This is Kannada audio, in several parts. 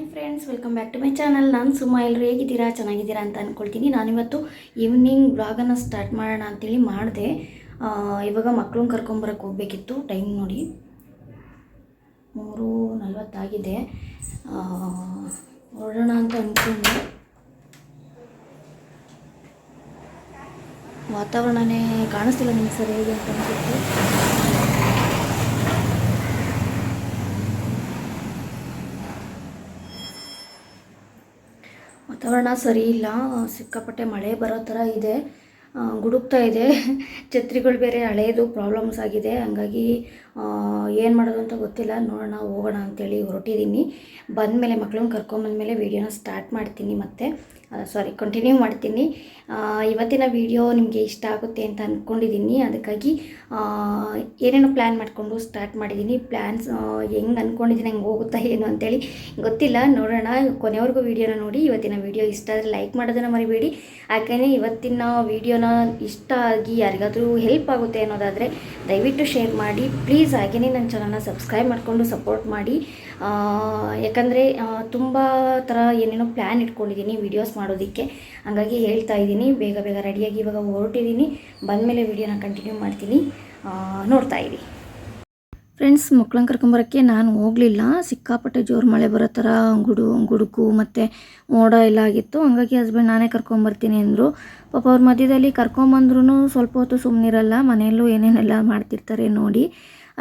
Hi friends welcome back to my channel ನಾನು ಸುಮ್ಮ ಎಲ್ಲರೂ ಹೇಗಿದ್ದೀರಾ? ಚೆನ್ನಾಗಿದ್ದೀರಾ ಅಂತ ಅಂದ್ಕೊಳ್ತೀನಿ ನಾನಿವತ್ತು ಈವ್ನಿಂಗ್ ಬ್ಲಾಗನ್ನು ಸ್ಟಾರ್ಟ್ ಮಾಡೋಣ ಅಂತೇಳಿ ಮಾಡಿದೆ. ಇವಾಗ ಮಕ್ಳನ್ನ ಕರ್ಕೊಂಬರಕ್ಕೆ ಹೋಗ್ಬೇಕಿತ್ತು. ಟೈಮ್ ನೋಡಿ. ಮೂರು ನಲ್ವತ್ತಾಗಿದೆ ಹೊರಡೋಣ ಅಂತ ಅಂದ್ಕೊಂಡು ವಾತಾವರಣನೇ ಕಾಣಿಸ್ತಿಲ್ಲ ನಿಮ್ಗೆ ಸರಿ ಹೇಗೆ ಅಂತ ಅನ್ಸುತ್ತೆ? ವಾತಾವರಣ ಸರಿ ಇಲ್ಲ ಸಿಕ್ಕಾಪಟ್ಟೆ ಮಳೆ ಬರೋ ಥರ ಇದೆ ಗುಡುಕ್ತಾ ಇದೆ. ಛತ್ರಿಗಳು ಬೇರೆ ಹಳೇದು ಪ್ರಾಬ್ಲಮ್ಸ್ ಆಗಿದೆ. ಹಂಗಾಗಿ ಏನು ಮಾಡೋದು ಅಂತ ಗೊತ್ತಿಲ್ಲ. ನೋಡೋಣ, ಹೋಗೋಣ ಅಂತೇಳಿ ಹೊರಟಿದ್ದೀನಿ ಬಂದಮೇಲೆ ಮಕ್ಳನ್ನ ಕರ್ಕೊಂಬಂದಮೇಲೆ ವೀಡಿಯೋನ ಸ್ಟಾರ್ಟ್ ಮಾಡ್ತೀನಿ ಮತ್ತೆ. ಸಾರಿ ಕಂಟಿನ್ಯೂ ಮಾಡ್ತೀನಿ. ಇವತ್ತಿನ ವಿಡಿಯೋ ನಿಮಗೆ ಇಷ್ಟ ಆಗುತ್ತೆ ಅಂತ ಅಂದ್ಕೊಂಡಿದ್ದೀನಿ ಅದಕ್ಕಾಗಿ ಏನೇನೋ ಪ್ಲ್ಯಾನ್ ಮಾಡಿಕೊಂಡು ಸ್ಟಾರ್ಟ್ ಮಾಡಿದ್ದೀನಿ ಪ್ಲ್ಯಾನ್ಸ್ ಹೆಂಗೆ ಅಂದ್ಕೊಂಡಿದ್ದೀನಿ ಹೆಂಗೆ ಹೋಗುತ್ತಾ, ಏನು ಅಂತೇಳಿ ಗೊತ್ತಿಲ್ಲ. ನೋಡೋಣ, ಕೊನೆವರೆಗೂ ವೀಡಿಯೋನ ನೋಡಿ. ಇವತ್ತಿನ ವಿಡಿಯೋ ಇಷ್ಟ ಆದರೆ ಲೈಕ್ ಮಾಡೋದನ್ನು ಮರಿಬೇಡಿ. ಯಾಕೆಂದರೆ ಇವತ್ತಿನ ವಿಡಿಯೋನ ಇಷ್ಟ ಆಗಿ ಯಾರಿಗಾದರೂ ಹೆಲ್ಪ್ ಆಗುತ್ತೆ ಅನ್ನೋದಾದರೆ ದಯವಿಟ್ಟು ಶೇರ್ ಮಾಡಿ. ಪ್ಲೀಸ್ ಹಾಗೆಯೇ ನನ್ನ ಚಾನಲ್ನ ಸಬ್ಸ್ಕ್ರೈಬ್ ಮಾಡಿಕೊಂಡು ಸಪೋರ್ಟ್ ಮಾಡಿ. ಯಾಕಂದರೆ ತುಂಬ ಥರ ಏನೇನೋ ಪ್ಲ್ಯಾನ್ ಇಟ್ಕೊಂಡಿದ್ದೀನಿ ವೀಡಿಯೋಸ್ ಮಾಡೋದಕ್ಕೆ. ಹಾಗಾಗಿ ಹೇಳ್ತಾ ಇದ್ದೀನಿ, ಬೇಗ ಬೇಗ ರೆಡಿಯಾಗಿ ಇವಾಗ ಹೊರಟಿದ್ದೀನಿ. ಬಂದಮೇಲೆ ವೀಡಿಯೋನ ಕಂಟಿನ್ಯೂ ಮಾಡ್ತೀನಿ. ನೋಡ್ತಾ ಇರಿ. ಫ್ರೆಂಡ್ಸ್ ಮಕ್ಳನ್ನ ಕರ್ಕೊಂಬರೋಕ್ಕೆ ನಾನು ಹೋಗಲಿಲ್ಲ. ಸಿಕ್ಕಾಪಟ್ಟೆ ಜೋರು ಮಳೆ ಬರೋ ಥರ ಗುಡು, ಗುಡುಕು ಮತ್ತು ಮೋಡ ಎಲ್ಲ ಆಗಿತ್ತು. ಹಂಗಾಗಿ ಹಸ್ಬೆಂಡ್ ನಾನೇ ಕರ್ಕೊಂಬರ್ತೀನಿ ಅಂದರು. ಪಾಪ ಅವ್ರ ಮಧ್ಯದಲ್ಲಿ ಕರ್ಕೊಂಬಂದ್ರೂ ಸ್ವಲ್ಪ ಹೊತ್ತು ಸುಮ್ಮನಿರಲ್ಲ ಮನೆಯಲ್ಲೂ ಏನೇನೆಲ್ಲ ಮಾಡ್ತಿರ್ತಾರೆ ನೋಡಿ.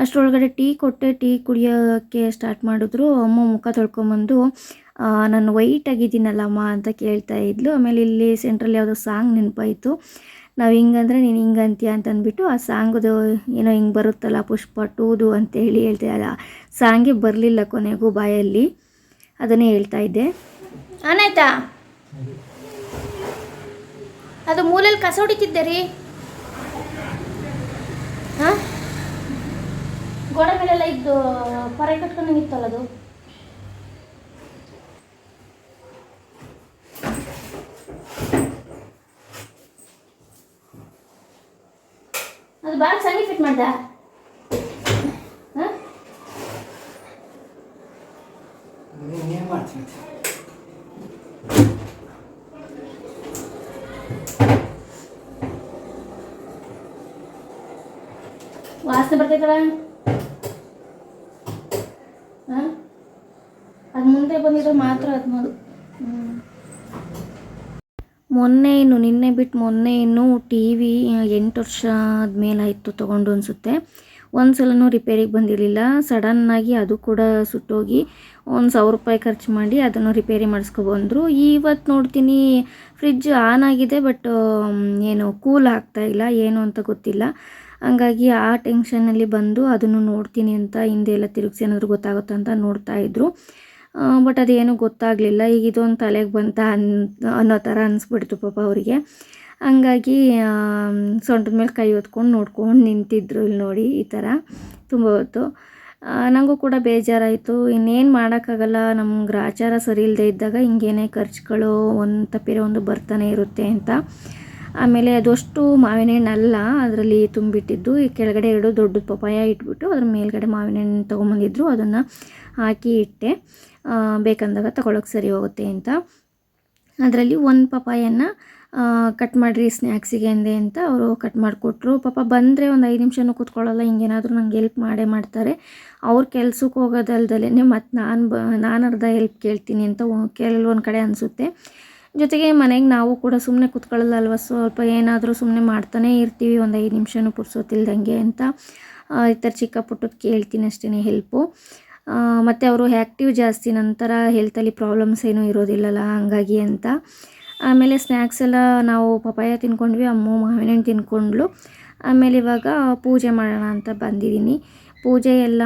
ಅಷ್ಟರೊಳಗಡೆ ಟೀ ಕೊಟ್ಟೆ, ಟೀ ಕುಡಿಯೋಕ್ಕೆ ಸ್ಟಾರ್ಟ್ ಮಾಡಿದ್ರು. ಅಮ್ಮ ಮುಖ ತೊಳ್ಕೊಂಬಂದು ನಾನು ವೈಟ್ ಆಗಿದ್ದೀನಲ್ಲಮ್ಮ ಅಂತ ಕೇಳ್ತಾ ಇದ್ಲು. ಆಮೇಲೆ ಇಲ್ಲಿ ಸೆಂಟ್ರಲ್ಲಿ ಯಾವುದೋ ಸಾಂಗ್ ನೆನಪಾಯಿತು. ನಾವು ಹಿಂಗಂದ್ರೆ ನೀನು ಹಿಂಗೆ ಅಂತೀಯ ಅಂತ ಅಂದ್ಬಿಟ್ಟು, ಆ ಸಾಂಗದು ಏನೋ ಹಿಂಗೆ ಬರುತ್ತಲ್ಲ, ಪುಷ್ಪ ಟೂದು ಅಂತ ಹೇಳಿ ಹೇಳ್ತಾ ಆ ಸಾಂಗೇ ಬರಲಿಲ್ಲ ಕೊನೆಗೂ ಬಾಯಲ್ಲಿ. ಅದನ್ನೇ ಹೇಳ್ತಾ ಇದ್ದೆ. ಆನಾಯ್ತಾ ಅದು ಮೂಲೆಯಲ್ಲಿ ಕಸ ಹೊಡಿತಿದ್ದೆ ರೀ. ಹಾಂ? ಗೋಡೆ ಮೇಲೆಲ್ಲ ಇದ್ದು ಪರ ಕಟ್ಕೊಂಡಂಗಿತ್ತಲ್ಲ ಅದು? ಅದು ಭಾಳ ಚೆನ್ನಾಗಿ ಫಿಟ್ ಮಾಡ್ದ. ವಾಸನೆ ಬರ್ತೈತಲ್ಲ? ಮುಂದೆ ಬಂದಿದ್ರೆ ಮಾತ್ರ ಅದು ಮೊನ್ನೆ ಇನ್ನು, ನಿನ್ನೆ ಬಿಟ್ಟು ಮೊನ್ನೆ ಇನ್ನು ಟಿ ವಿ ಎಂಟು ವರ್ಷ ಆದಮೇಲೆ ಆಯಿತು ತೊಗೊಂಡು ಅನಿಸುತ್ತೆ. ಒಂದು ಸಲನೂ ರಿಪೇರಿಗೆ ಬಂದಿರಲಿಲ್ಲ. ಸಡನ್ನಾಗಿ ಅದು ಕೂಡ ಸುಟ್ಟೋಗಿ ಒಂದು ಸಾವಿರ ರೂಪಾಯಿ ಖರ್ಚು ಮಾಡಿ ಅದನ್ನು ರಿಪೇರಿ ಮಾಡಿಸ್ಕೊಬಂದರು ಇವತ್ತು ನೋಡ್ತೀನಿ ಫ್ರಿಜ್ ಆನ್ ಆಗಿದೆ ಬಟ್ ಏನು ಕೂಲ್ ಆಗ್ತಾ ಇಲ್ಲ, ಏನು ಅಂತ ಗೊತ್ತಿಲ್ಲ. ಹಂಗಾಗಿ ಆ ಟೆನ್ಷನಲ್ಲಿ ಬಂದು ಅದನ್ನು ನೋಡ್ತೀನಿ ಅಂತ ಹಿಂದೆ ಎಲ್ಲ ತಿರುಗಿಸಿ ಏನಾದರೂ ಗೊತ್ತಾಗುತ್ತಾ ಅಂತ ನೋಡ್ತಾ ಬಟ್ ಅದೇನು ಗೊತ್ತಾಗಲಿಲ್ಲ. ಈಗ ಇದೊಂದು ತಲೆಗೆ ಬಂತ ಅನ್, ಅನ್ನೋ ಥರ ಅನಿಸ್ಬಿಡ್ತು ಪಾಪ ಅವರಿಗೆ. ಹಂಗಾಗಿ ಸೊಂಟದ ಮೇಲೆ ಕೈ ಹೊತ್ಕೊಂಡು ನೋಡ್ಕೊಂಡು ನಿಂತಿದ್ರು ಇಲ್ಲಿ ನೋಡಿ ಈ ಥರ ತುಂಬ ಹೊತ್ತು. ನನಗೂ ಕೂಡ ಬೇಜಾರಾಯಿತು. ಇನ್ನೇನು ಮಾಡೋಕ್ಕಾಗಲ್ಲ. ನಮ್ಮ ಗ್ರಾಚಾರ ಸರಿ ಇಲ್ಲದೆ ಇದ್ದಾಗ ಹಿಂಗೇನೆ ಖರ್ಚುಗಳು ಒಂದು ತಪ್ಪಿರೋ ಒಂದು ಬರ್ತಾನೆ ಇರುತ್ತೆ ಅಂತ. ಆಮೇಲೆ ಅದಷ್ಟು ಮಾವಿನ ಹಣ್ಣು ಅಲ್ಲ ಅದರಲ್ಲಿ ತುಂಬಿಟ್ಟಿದ್ದು. ಈ ಕೆಳಗಡೆ ಎರಡು ದೊಡ್ಡ ಪಪಾಯ ಇಟ್ಬಿಟ್ಟು ಅದ್ರ ಮೇಲ್ಗಡೆ ಮಾವಿನ ಹಣ್ಣು ತೊಗೊಂಬಂದಿದ್ರು. ಅದನ್ನು ಹಾಕಿ ಇಟ್ಟೆ. ಬೇಕಂದಾಗ ತಗೊಳಕ್ಕೆ ಸರಿ ಹೋಗುತ್ತೆ ಅಂತ. ಅದರಲ್ಲಿ ಒಂದು ಪಪಾಯನ್ನ ಕಟ್ ಮಾಡಿರಿ ಸ್ನ್ಯಾಕ್ಸಿಗೆ ಅಂದೆ ಅಂತ ಅವರು ಕಟ್ ಮಾಡಿಕೊಟ್ರು. ಪಾಪ ಬಂದರೆ ಒಂದು ಐದು ನಿಮಿಷನೂ ಕೂತ್ಕೊಳ್ಳಲ್ಲ, ಹಿಂಗೇನಾದರೂ ನಂಗೆ ಹೆಲ್ಪ್ ಮಾಡೇ ಮಾಡ್ತಾರೆ. ಅವ್ರ ಕೆಲ್ಸಕ್ಕೆ ಹೋಗೋದಲ್ದಲೇ ಮತ್ತು ನಾನು ಬ, ನಾನು ಅರ್ಧ ಹೆಲ್ಪ್ ಕೇಳ್ತೀನಿ ಅಂತ ಕೆಲವೊಂದು ಕಡೆ ಅನಿಸುತ್ತೆ. ಜೊತೆಗೆ ಮನೆಗೆ ನಾವು ಕೂಡ ಸುಮ್ಮನೆ ಕೂತ್ಕೊಳ್ಳಲ್ಲ ಅಲ್ವ ಸ್ವಲ್ಪ ಏನಾದರೂ ಸುಮ್ಮನೆ ಮಾಡ್ತಾನೇ ಇರ್ತೀವಿ, ಒಂದು ಐದು ನಿಮಿಷನೂ ಪುರ್ಸೋತಿಲ್ದಂಗೆ ಅಂತ. ಈ ಥರ ಚಿಕ್ಕ ಪುಟ್ಟದ್ದು ಕೇಳ್ತೀನಿ ಅಷ್ಟೇ ಹೆಲ್ಪು ಮತ್ತು ಅವರು ಆ್ಯಕ್ಟಿವ್ ಜಾಸ್ತಿ, ನಂತರ ಹೆಲ್ತಲ್ಲಿ ಪ್ರಾಬ್ಲಮ್ಸ್ ಏನೂ ಇರೋದಿಲ್ಲಲ್ಲ, ಹಂಗಾಗಿ ಅಂತ. ಆಮೇಲೆ ಸ್ನ್ಯಾಕ್ಸ್ ಎಲ್ಲ ನಾವು ಪಪಾಯ ತಿನ್ಕೊಂಡ್ವಿ, ಅಮ್ಮು ಮಾವಿನ ಹಣ್ಣು ತಿನ್ಕೊಂಡ್ಲು ಆಮೇಲೆ ಇವಾಗ ಪೂಜೆ ಮಾಡೋಣ ಅಂತ ಬಂದಿದ್ದೀನಿ. ಪೂಜೆ ಎಲ್ಲ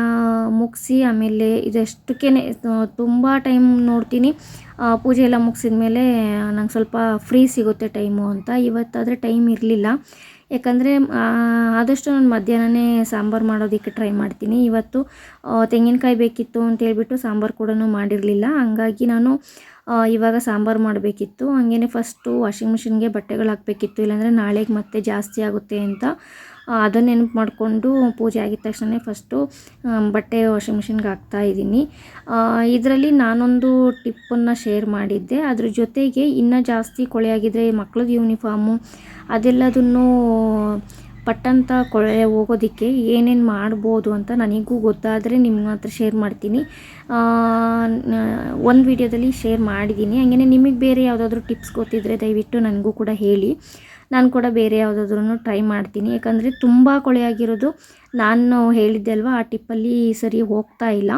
ಮುಗಿಸಿ ಆಮೇಲೆ ಇದಷ್ಟಕ್ಕೇ ತುಂಬ ಟೈಮ್ ನೋಡ್ತೀನಿ. ಪೂಜೆ ಎಲ್ಲ ಮುಗಿಸಿದ ಮೇಲೆ ನಂಗೆ ಸ್ವಲ್ಪ ಫ್ರೀ ಸಿಗುತ್ತೆ ಟೈಮು ಅಂತ. ಇವತ್ತಾದರೆ ಟೈಮ್ ಇರಲಿಲ್ಲ. ಯಾಕಂದರೆ ಆದಷ್ಟು ನಾನು ಮಧ್ಯಾಹ್ನನೇ ಸಾಂಬಾರು ಮಾಡೋದಕ್ಕೆ ಟ್ರೈ ಮಾಡ್ತೀನಿ. ಇವತ್ತು ತೆಂಗಿನಕಾಯಿ ಬೇಕಿತ್ತು ಅಂತ ಹೇಳ್ಬಿಟ್ಟು ಸಾಂಬಾರು ಕೂಡ ಮಾಡಿರಲಿಲ್ಲ. ಹಂಗಾಗಿ ನಾನು ಇವಾಗ ಸಾಂಬಾರು ಮಾಡಬೇಕಿತ್ತು. ಹಾಗೇನೆ ಫಸ್ಟು ವಾಷಿಂಗ್ ಮಿಷಿನ್ಗೆ ಬಟ್ಟೆಗಳು ಹಾಕಬೇಕಿತ್ತು. ಇಲ್ಲಾಂದರೆ ನಾಳೆಗೆ ಮತ್ತೆ ಜಾಸ್ತಿ ಆಗುತ್ತೆ ಅಂತ ಅದನ್ನು ನೆನಪು ಮಾಡಿಕೊಂಡು ಪೂಜೆ ಆಗಿದ ತಕ್ಷಣ ಫಸ್ಟು ಬಟ್ಟೆ ವಾಷಿಂಗ್ ಮಿಷಿನ್ಗೆ ಹಾಕ್ತಾ ಇದ್ದೀನಿ. ಇದರಲ್ಲಿ ನಾನೊಂದು ಟಿಪ್ಪನ್ನು ಶೇರ್ ಮಾಡಿದ್ದೆ. ಅದ್ರ ಜೊತೆಗೆ ಇನ್ನೂ ಜಾಸ್ತಿ ಕೊಳೆಯಾಗಿದ್ದರೆ ಮಕ್ಳದ್ದು ಯೂನಿಫಾರ್ಮು ಅದೆಲ್ಲದನ್ನು ಪಟ್ಟಂತ ಕೊಳೆ ಹೋಗೋದಕ್ಕೆ ಏನೇನು ಮಾಡ್ಬೋದು ಅಂತ ನನಗೂ ಗೊತ್ತಾದರೆ ನಿಮ್ಮ ಹತ್ರ ಶೇರ್ ಮಾಡ್ತೀನಿ. ಒಂದು ವಿಡಿಯೋದಲ್ಲಿ ಶೇರ್ ಮಾಡಿದ್ದೀನಿ. ಹಾಗೆಯೇ ನಿಮಗೆ ಬೇರೆ ಯಾವುದಾದ್ರೂ ಟಿಪ್ಸ್ ಗೊತ್ತಿದ್ದರೆ ದಯವಿಟ್ಟು ನನಗೂ ಕೂಡ ಹೇಳಿ. ನಾನು ಕೂಡ ಬೇರೆ ಯಾವುದಾದ್ರೂ ಟ್ರೈ ಮಾಡ್ತೀನಿ. ಯಾಕಂದರೆ ತುಂಬ ಕೊಳೆಯಾಗಿರೋದು ನಾನು ಹೇಳಿದ್ದೆ ಅಲ್ವಾ, ಆ ಟಿಪ್ಪಲ್ಲಿ ಸರಿ ಹೋಗ್ತಾ ಇಲ್ಲ.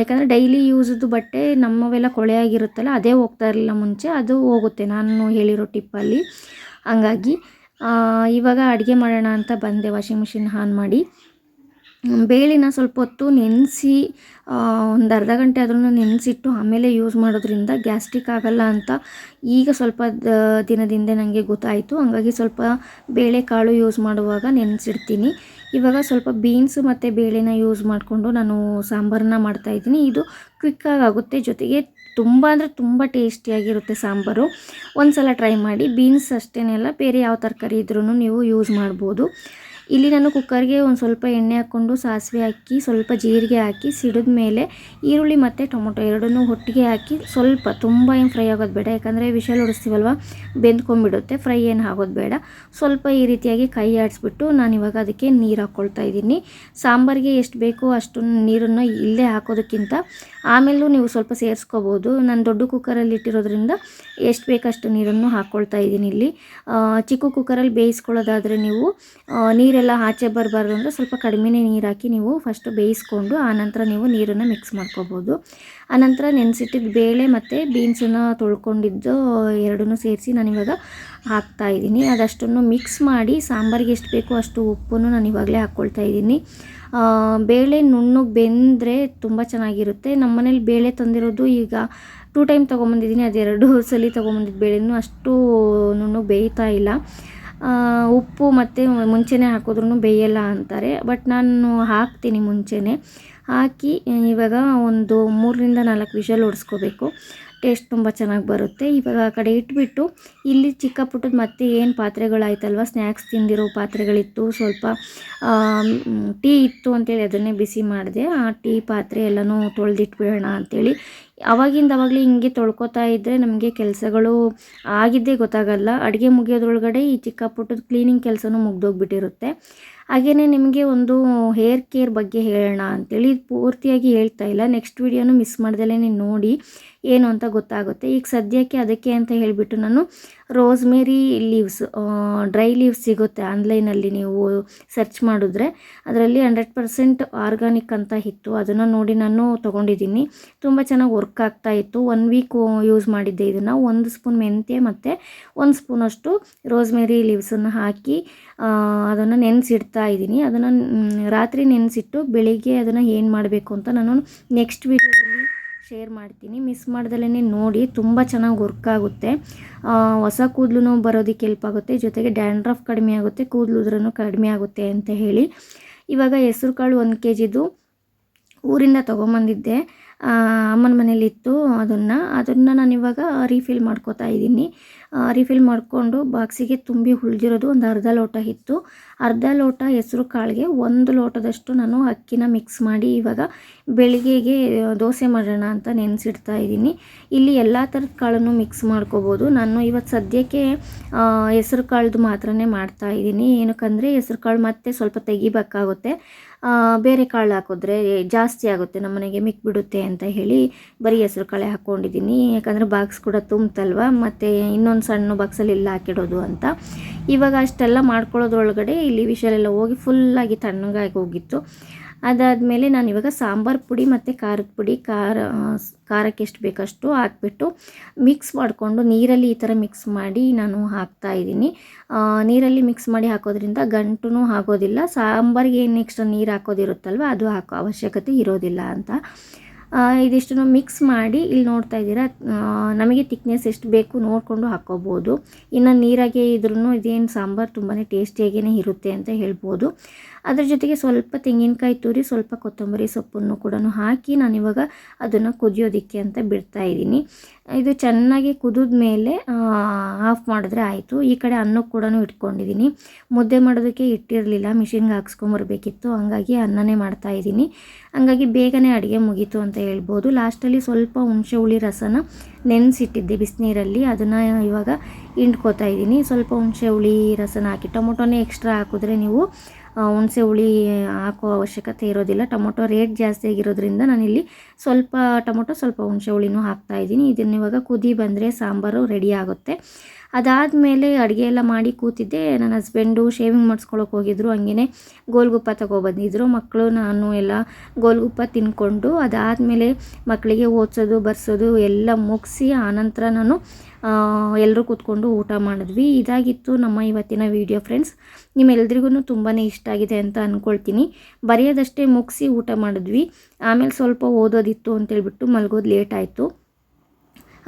ಯಾಕಂದರೆ ಡೈಲಿ ಯೂಸದ್ದು ಬಟ್ಟೆ ನಮ್ಮವೆಲ್ಲ ಕೊಳೆಯಾಗಿರುತ್ತಲ್ಲ ಅದೇ ಹೋಗ್ತಾ ಇರಲಿಲ್ಲ ಮುಂಚೆ, ಅದು ಹೋಗುತ್ತೆ ನಾನು ಹೇಳಿರೋ ಟಿಪ್ಪಲ್ಲಿ ಹಂಗಾಗಿ ಇವಾಗ ಅಡುಗೆ ಮಾಡೋಣ ಅಂತ ಬಂದೆ ವಾಷಿಂಗ್ ಮಿಷಿನ್ ಆನ್ ಮಾಡಿ. ಬೇಳೆನ ಸ್ವಲ್ಪ ಹೊತ್ತು ನೆನೆಸಿ ಒಂದು ಅರ್ಧ ಗಂಟೆ ಆದ್ರೂ ನೆನೆಸಿಟ್ಟು ಆಮೇಲೆ ಯೂಸ್ ಮಾಡೋದ್ರಿಂದ ಗ್ಯಾಸ್ಟ್ರಿಕ್ ಆಗಲ್ಲ ಅಂತ ಈಗ ಸ್ವಲ್ಪ ದಿನದಿಂದ ನನಗೆ ಗೊತ್ತಾಯಿತು. ಹಂಗಾಗಿ ಸ್ವಲ್ಪ ಬೇಳೆಕಾಳು ಯೂಸ್ ಮಾಡುವಾಗ ನೆನೆಸಿಡ್ತೀನಿ. ಇವಾಗ ಸ್ವಲ್ಪ ಬೀನ್ಸ್ ಮತ್ತು ಬೇಳೆನ ಯೂಸ್ ಮಾಡಿಕೊಂಡು ನಾನು ಸಾಂಬಾರನ್ನ ಮಾಡ್ತಾಯಿದ್ದೀನಿ ಇದು ಕ್ವಿಕ್ಕಾಗಿ ಆಗುತ್ತೆ. ಜೊತೆಗೆ ತುಂಬ ಅಂದರೆ ತುಂಬ ಟೇಸ್ಟಿಯಾಗಿರುತ್ತೆ ಸಾಂಬಾರು. ಒಂದು ಸಲ ಟ್ರೈ ಮಾಡಿ ಬೀನ್ಸ್ ಅಷ್ಟೇನೆಲ್ಲ ಬೇರೆ ಯಾವ ತರಕಾರಿ ಇದ್ರೂ ನೀವು ಯೂಸ್ ಮಾಡ್ಬೋದು. ಇಲ್ಲಿ ನಾನು ಕುಕ್ಕರ್ಗೆ ಒಂದು ಸ್ವಲ್ಪ ಎಣ್ಣೆ ಹಾಕ್ಕೊಂಡು ಸಾಸಿವೆ ಹಾಕಿ ಸ್ವಲ್ಪ ಜೀರಿಗೆ ಹಾಕಿ ಸಿಡಿದ ಮೇಲೆ ಈರುಳ್ಳಿ ಮತ್ತು ಟೊಮೊಟೊ ಎರಡನ್ನೂ ಒಟ್ಟಿಗೆ ಹಾಕಿ ಸ್ವಲ್ಪ ತುಂಬ ಏನು ಫ್ರೈ ಆಗೋದು ಬೇಡ. ಯಾಕಂದರೆ ವಿಷಲ್ ಹೊಡಿಸ್ತೀವಲ್ವ ಬೆಂದ್ಕೊಂಡ್ಬಿಡುತ್ತೆ ಫ್ರೈ ಏನು ಆಗೋದು ಬೇಡ. ಸ್ವಲ್ಪ ಈ ರೀತಿಯಾಗಿ ಕೈ ಆಡಿಸ್ಬಿಟ್ಟು ನಾನು ಇವಾಗ ಅದಕ್ಕೆ ನೀರು ಹಾಕ್ಕೊಳ್ತಾ ಇದ್ದೀನಿ. ಸಾಂಬಾರಿಗೆ ಎಷ್ಟು ಬೇಕೋ ಅಷ್ಟು ನೀರನ್ನು ಇಲ್ಲೇ ಹಾಕೋದಕ್ಕಿಂತ ಆಮೇಲೂ ನೀವು ಸ್ವಲ್ಪ ಸೇರಿಸ್ಕೋಬೋದು. ನಾನು ದೊಡ್ಡ ಕುಕ್ಕರಲ್ಲಿ ಇಟ್ಟಿರೋದ್ರಿಂದ ಎಷ್ಟು ಬೇಕಷ್ಟು ನೀರನ್ನು ಹಾಕ್ಕೊಳ್ತಾ ಇದ್ದೀನಿ ಇಲ್ಲಿ. ಚಿಕ್ಕ ಕುಕ್ಕರಲ್ಲಿ ಬೇಯಿಸ್ಕೊಳ್ಳೋದಾದರೆ ನೀವು ಆ, ನೀರೆಲ್ಲ ಆಚೆ ಬರಬಾರ್ದು ಅಂದರೆ ಸ್ವಲ್ಪ ಕಡಿಮೆನೇ ನೀರು ಹಾಕಿ ನೀವು ಫಸ್ಟು ಬೇಯಿಸ್ಕೊಂಡು ಆನಂತರ ನೀವು ನೀರನ್ನು ಮಿಕ್ಸ್ ಮಾಡ್ಕೋಬೋದು. ಆನಂತರ ನೆನೆಸಿಟ್ಟಿದ್ದ ಬೇಳೆ ಮತ್ತು ಬೀನ್ಸನ್ನು ತೊಳ್ಕೊಂಡಿದ್ದು ಎರಡನ್ನೂ ಸೇರಿಸಿ ನಾನಿವಾಗ ಹಾಕ್ತಾ ಇದ್ದೀನಿ. ಅದಷ್ಟನ್ನು ಮಿಕ್ಸ್ ಮಾಡಿ ಸಾಂಬಾರಿಗೆ ಎಷ್ಟು ಬೇಕೋ ಅಷ್ಟು ಉಪ್ಪನ್ನು ನಾನು ಇವಾಗಲೇ ಹಾಕ್ಕೊಳ್ತಾ ಇದ್ದೀನಿ. ಬೇಳೆ ನುಣ್ಣಗೆ ಬೆಂದರೆ ತುಂಬ ಚೆನ್ನಾಗಿರುತ್ತೆ. ನಮ್ಮ ಮನೇಲಿ ಬೇಳೆ ತಂದಿರೋದು ಈಗ ಟೂ ಟೈಮ್ ತೊಗೊಂಬಂದಿದ್ದೀನಿ ಅದೆರಡು ಸಲ ತೊಗೊಂಬಂದಿದ್ದು ಬೇಳೆನೂ ಅಷ್ಟು ನುಣ್ಣಗೆ ಬೇಯ್ತಾ ಇಲ್ಲ. ಉಪ್ಪು ಮತ್ತು ಮುಂಚೆನೇ ಹಾಕಿದ್ರೂ ಬೇಯಲ್ಲ ಅಂತಾರೆ. ಬಟ್ ನಾನು ಹಾಕ್ತೀನಿ ಮುಂಚೆನೇ. ಹಾಕಿ, ಇವಾಗ ಒಂದು ಮೂರರಿಂದ ನಾಲ್ಕು ವಿಷಲ್ ಹೊಡೆಸ್ಕೋಬೇಕು ಟೇಸ್ಟ್ ತುಂಬ ಚೆನ್ನಾಗಿ ಬರುತ್ತೆ. ಇವಾಗ ಆ ಕಡೆ ಇಟ್ಬಿಟ್ಟು, ಇಲ್ಲಿ ಚಿಕ್ಕ ಪುಟ್ಟದ ಮತ್ತೆ ಏನು ಪಾತ್ರೆಗಳಾಯ್ತಲ್ವ? ಸ್ನ್ಯಾಕ್ಸ್ ತಿಂದಿರೋ ಪಾತ್ರೆಗಳಿತ್ತು. ಸ್ವಲ್ಪ ಟೀ ಇತ್ತು ಅಂತೇಳಿ ಅದನ್ನೇ ಬಿಸಿ ಮಾಡಿದೆ. ಆ ಟೀ ಪಾತ್ರೆ ಎಲ್ಲನೂ ತೊಳೆದಿಟ್ಬಿಡೋಣ ಅಂತೇಳಿ ಅವಾಗಿಂದ ಅವಾಗಲೇ ಹಿಂಗೆ ತೊಳ್ಕೊತಾ ಇದ್ದರೆ ನಮಗೆ ಕೆಲಸಗಳು ಆಗಿದ್ದೇ ಗೊತ್ತಾಗಲ್ಲ. ಅಡುಗೆ ಮುಗಿಯೋದ್ರೊಳಗಡೆ ಈ ಚಿಕ್ಕ ಪುಟ್ಟದ ಕ್ಲೀನಿಂಗ್ ಕೆಲಸನೂ ಮುಗ್ದೋಗ್ಬಿಟ್ಟಿರುತ್ತೆ. ಹಾಗೆಯೇ ನಿಮಗೆ ಒಂದು ಹೇರ್ ಕೇರ್ ಬಗ್ಗೆ ಹೇಳೋಣ ಅಂತೇಳಿ ಇದು ಪೂರ್ತಿಯಾಗಿ ಹೇಳ್ತಾ ಇಲ್ಲ. ನೆಕ್ಸ್ಟ್ ವೀಡಿಯೋನು ಮಿಸ್ ಮಾಡ್ದಲೇ ನೋಡಿ ಏನು ಅಂತ ಗೊತ್ತಾಗುತ್ತೆ. ಈಗ ಸದ್ಯಕ್ಕೆ ಅದಕ್ಕೆ ಅಂತ ಹೇಳಿಬಿಟ್ಟು ನಾನು ರೋಸ್ಮೇರಿ ಲೀವ್ಸ್ ಡ್ರೈ ಲೀವ್ಸ್ ಸಿಗುತ್ತೆ ಆನ್ಲೈನಲ್ಲಿ ನೀವು ಸರ್ಚ್ ಮಾಡಿದ್ರೆ. ಅದರಲ್ಲಿ ಹಂಡ್ರೆಡ್ ಪರ್ಸೆಂಟ್ ಆರ್ಗಾನಿಕ್ ಅಂತ ಇತ್ತು. ಅದನ್ನು ನೋಡಿ ನಾನು ತೊಗೊಂಡಿದ್ದೀನಿ. ತುಂಬ ಚೆನ್ನಾಗಿ ವರ್ಕ್ ಆಗ್ತಾ ಇತ್ತು. ಒನ್ ವೀಕ್ ಯೂಸ್ ಮಾಡಿದ್ದೆ ಇದನ್ನು. ಒಂದು ಸ್ಪೂನ್ ಮೆಂತ್ಯ ಮತ್ತು ಒಂದು ಸ್ಪೂನಷ್ಟು ರೋಸ್ಮೇರಿ ಲೀವ್ಸನ್ನು ಹಾಕಿ ಅದನ್ನು ನೆನೆಸಿಡ್ತಾ ಇದ್ದೀನಿ. ಅದನ್ನು ರಾತ್ರಿ ನೆನೆಸಿಟ್ಟು ಬೆಳಿಗ್ಗೆ ಅದನ್ನು ಏನು ಮಾಡಬೇಕು ಅಂತ ನಾನು ನೆಕ್ಸ್ಟ್ ವೀಡಿಯೋದಲ್ಲಿ ಶೇರ್ ಮಾಡ್ತೀನಿ. ಮಿಸ್ ಮಾಡ್ದಲೇ ನೋಡಿ, ತುಂಬ ಚೆನ್ನಾಗಿ ವರ್ಕ್ ಆಗುತ್ತೆ. ಹೊಸ ಕೂದಲು ಬರೋದಕ್ಕೆ ಹೆಲ್ಪ್ ಆಗುತ್ತೆ. ಜೊತೆಗೆ ಡ್ಯಾಂಡ್ರಫ್ ಕಡಿಮೆ ಆಗುತ್ತೆ, ಕೂದಲು ಉದ್ರೂ ಕಡಿಮೆ ಆಗುತ್ತೆ ಅಂತ ಹೇಳಿ. ಇವಾಗ ಹೆಸ್ರು ಕಾಳು ಒಂದು ಕೆ ಜಿದು ಊರಿಂದ ತೊಗೊಂಬಂದಿದ್ದೆ. ಅಮ್ಮನ ಮನೇಲಿತ್ತು ಅದನ್ನು. ಅದನ್ನು ನಾನು ಇವಾಗ ರೀಫಿಲ್ ಮಾಡ್ಕೋತಾ ಇದ್ದೀನಿ. ರೀಫಿಲ್ ಮಾಡಿಕೊಂಡು ಬಾಕ್ಸಿಗೆ ತುಂಬಿ ಉಳಿದಿರೋದು ಒಂದು ಅರ್ಧ ಲೋಟ ಇತ್ತು ಅರ್ಧ ಲೋಟ ಹೆಸರು ಕಾಳಿಗೆ ಒಂದು ಲೋಟದಷ್ಟು ನಾನು ಅಕ್ಕಿನ ಮಿಕ್ಸ್ ಮಾಡಿ ಇವಾಗ ಬೆಳಿಗ್ಗೆಗೆ ದೋಸೆ ಮಾಡೋಣ ಅಂತ ನೆನೆಸಿಡ್ತಾ ಇದ್ದೀನಿ. ಇಲ್ಲಿ ಎಲ್ಲ ಥರದ ಕಾಳನ್ನು ಮಿಕ್ಸ್ ಮಾಡ್ಕೋಬೋದು. ನಾನು ಇವತ್ತು ಸದ್ಯಕ್ಕೆ ಹೆಸರು ಕಾಳ್ದು ಮಾತ್ರನೇ ಮಾಡ್ತಾ ಇದ್ದೀನಿ. ಏನಕ್ಕಂದರೆ ಹೆಸರು ಕಾಳು ಮತ್ತೆ ಸ್ವಲ್ಪ ತೆಗಿಬೇಕಾಗುತ್ತೆ. ಬೇರೆ ಕಾಳು ಹಾಕಿದ್ರೆ ಜಾಸ್ತಿ ಆಗುತ್ತೆ. ನಮ್ಮ ಮನೆಗೆ ಮಿಕ್ಬಿಡುತ್ತೆ ಅಂತ ಹೇಳಿ ಬರೀ ಹೆಸರು ಕಾಳೆ ಹಾಕ್ಕೊಂಡಿದ್ದೀನಿ. ಯಾಕಂದರೆ ಬಾಕ್ಸ್ ಕೂಡ ತುಂಬುತ್ತಲ್ವ? ಮತ್ತು ಇನ್ನೊಂದು ಸಣ್ಣ ಬಾಕ್ಸಲ್ಲಿ ಇಲ್ಲ ಹಾಕಿಡೋದು ಅಂತ. ಇವಾಗ ಅಷ್ಟೆಲ್ಲ ಮಾಡ್ಕೊಳ್ಳೋದ್ರೊಳಗಡೆ ಇಲ್ಲಿ ವಿಷಲೆಲ್ಲ ಹೋಗಿ ಫುಲ್ಲಾಗಿ ತಣ್ಣಗಾಗಿ ಹೋಗಿತ್ತು. ಅದಾದಮೇಲೆ ನಾನು ಇವಾಗ ಸಾಂಬಾರು ಪುಡಿ ಮತ್ತು ಖಾರದ ಪುಡಿ, ಖಾರ ಖಾರಕ್ಕೆ ಎಷ್ಟು ಬೇಕಷ್ಟು ಹಾಕ್ಬಿಟ್ಟು ಮಿಕ್ಸ್ ಮಾಡಿಕೊಂಡು ನೀರಲ್ಲಿ ಈ ಥರ ಮಿಕ್ಸ್ ಮಾಡಿ ನಾನು ಹಾಕ್ತಾ ಇದ್ದೀನಿ. ನೀರಲ್ಲಿ ಮಿಕ್ಸ್ ಮಾಡಿ ಹಾಕೋದ್ರಿಂದ ಗಂಟು ಆಗೋದಿಲ್ಲ, ಸಾಂಬಾರಿಗೆ ಏನು ಎಕ್ಸ್ಟ್ರಾ ನೀರು ಹಾಕೋದಿರುತ್ತಲ್ವ ಅದು ಹಾಕೋ ಅವಶ್ಯಕತೆ ಇರೋದಿಲ್ಲ ಅಂತ. ಇದಿಷ್ಟನ್ನು ಮಿಕ್ಸ್ ಮಾಡಿ ಇಲ್ಲಿ ನೋಡ್ತಾ ಇದ್ದೀರಾ. ನಮಗೆ ತಿಕ್ನೆಸ್ ಎಷ್ಟು ಬೇಕು ನೋಡಿಕೊಂಡು ಹಾಕ್ಕೋಬೋದು ಇನ್ನು ನೀರಾಗೆ ಇದ್ರೂ ಇದೇನು ಸಾಂಬಾರು ತುಂಬಾ ಟೇಸ್ಟಿಯಾಗೇ ಇರುತ್ತೆ ಅಂತ ಹೇಳ್ಬೋದು. ಅದ್ರ ಜೊತೆಗೆ ಸ್ವಲ್ಪ ತೆಂಗಿನಕಾಯಿ ತುರಿ, ಸ್ವಲ್ಪ ಕೊತ್ತಂಬರಿ ಸೊಪ್ಪನ್ನು ಕೂಡ ಹಾಕಿ ನಾನಿವಾಗ ಅದನ್ನು ಕುದಿಯೋದಕ್ಕೆ ಅಂತ ಬಿಡ್ತಾ ಇದ್ದೀನಿ. ಇದು ಚೆನ್ನಾಗಿ ಕುದಿದ ಮೇಲೆ ಆಫ್ ಮಾಡಿದ್ರೆ ಆಯಿತು. ಈ ಕಡೆ ಅನ್ನ ಕೂಡ ಇಟ್ಕೊಂಡಿದ್ದೀನಿ. ಮುದ್ದೆ ಮಾಡೋದಕ್ಕೆ ಇಟ್ಟಿರಲಿಲ್ಲ ಮಿಷಿನ್ಗೆ ಹಾಕ್ಸ್ಕೊಂಬರ್ಬೇಕಿತ್ತು ಹಂಗಾಗಿ ಅನ್ನನೇ ಮಾಡ್ತಾ ಇದ್ದೀನಿ. ಹಂಗಾಗಿ ಬೇಗನೆ ಅಡುಗೆ ಮುಗೀತು ಅಂತ ಹೇಳ್ಬೋದು. ಲಾಸ್ಟಲ್ಲಿ ಸ್ವಲ್ಪ ಹುಣಸೆ ಹುಳಿ ರಸನ ನೆನೆಸಿಟ್ಟಿದ್ದೆ ಬಿಸಿನೀರಲ್ಲಿ. ಅದನ್ನು ಇವಾಗ ಹಿಂಡ್ಕೋತಾ ಇದ್ದೀನಿ. ಸ್ವಲ್ಪ ಹುಣಸೆ ಹುಳಿ ರಸನ ಹಾಕಿ, ಟೊಮೊಟೊನೇ ಎಕ್ಸ್ಟ್ರಾ ಹಾಕಿದ್ರೆ ನೀವು ಹುಣಸೆ ಹುಳಿ ಹಾಕೋ ಅವಶ್ಯಕತೆ ಇರೋದಿಲ್ಲ. ಟೊಮೊಟೊ ರೇಟ್ ಜಾಸ್ತಿ ಆಗಿರೋದ್ರಿಂದ ನಾನಿಲ್ಲಿ ಸ್ವಲ್ಪ ಟೊಮೊಟೊ, ಸ್ವಲ್ಪ ಹುಣಸೆ ಹುಳಿನೂ ಹಾಕ್ತಾ ಇದ್ದೀನಿ. ಇದನ್ನ ಇವಾಗ ಕುದಿ ಬಂದರೆ ಸಾಂಬಾರು ರೆಡಿ ಆಗುತ್ತೆ. ಅದಾದಮೇಲೆ ಅಡುಗೆ ಎಲ್ಲ ಮಾಡಿ ಕೂತಿದ್ದೆ. ನನ್ನ ಹಸ್ಬೆಂಡು ಶೇವಿಂಗ್ ಮಾಡಿಸ್ಕೊಳಕ್ಕೆ ಹೋಗಿದ್ರು. ಹಂಗೇ ಗೋಲ್ಗುಪ್ಪ ತಗೊಬಂದಿದ್ರು ಮಕ್ಕಳು ನಾನು ಎಲ್ಲ ಗೋಲ್ಗುಪ್ಪ ತಿನ್ಕೊಂಡು ಅದಾದಮೇಲೆ ಮಕ್ಕಳಿಗೆ ಓದಿಸೋದು, ಬರ್ಸೋದು ಎಲ್ಲ ಮುಗಿಸಿ ಆನಂತರ ನಾನು ಎಲ್ಲರೂ ಕೂತ್ಕೊಂಡು ಊಟ ಮಾಡಿದ್ವಿ. ಇದಾಗಿತ್ತು ನಮ್ಮ ಇವತ್ತಿನ ವಿಡಿಯೋ ಫ್ರೆಂಡ್ಸ್ ನಿಮ್ಮೆಲ್ರಿಗೂ ತುಂಬಾ ಇಷ್ಟ ಆಗಿದೆ ಅಂತ ಅಂದ್ಕೊಳ್ತೀನಿ ಬರೆಯೋದಷ್ಟೇ ಮುಗಿಸಿ ಊಟ ಮಾಡಿದ್ವಿ. ಆಮೇಲೆ ಸ್ವಲ್ಪ ಓದೋದಿತ್ತು ಅಂತೇಳ್ಬಿಟ್ಟು ಮಲಗೋದು ಲೇಟ್ ಆಯಿತು.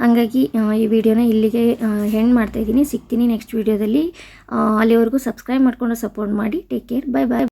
ಹಾಗಾಗಿ ಈ ವಿಡಿಯೋನ ಇಲ್ಲಿಗೆ ಹೆಣ್ಣು ಮಾಡ್ತಾಯಿದ್ದೀನಿ ಸಿಗ್ತೀನಿ ನೆಕ್ಸ್ಟ್ ವಿಡಿಯೋದಲ್ಲಿ ಅಲ್ಲಿವರೆಗೂ ಸಬ್ಸ್ಕ್ರೈಬ್ ಮಾಡಿಕೊಂಡು ಸಪೋರ್ಟ್ ಮಾಡಿ. Take care bye bye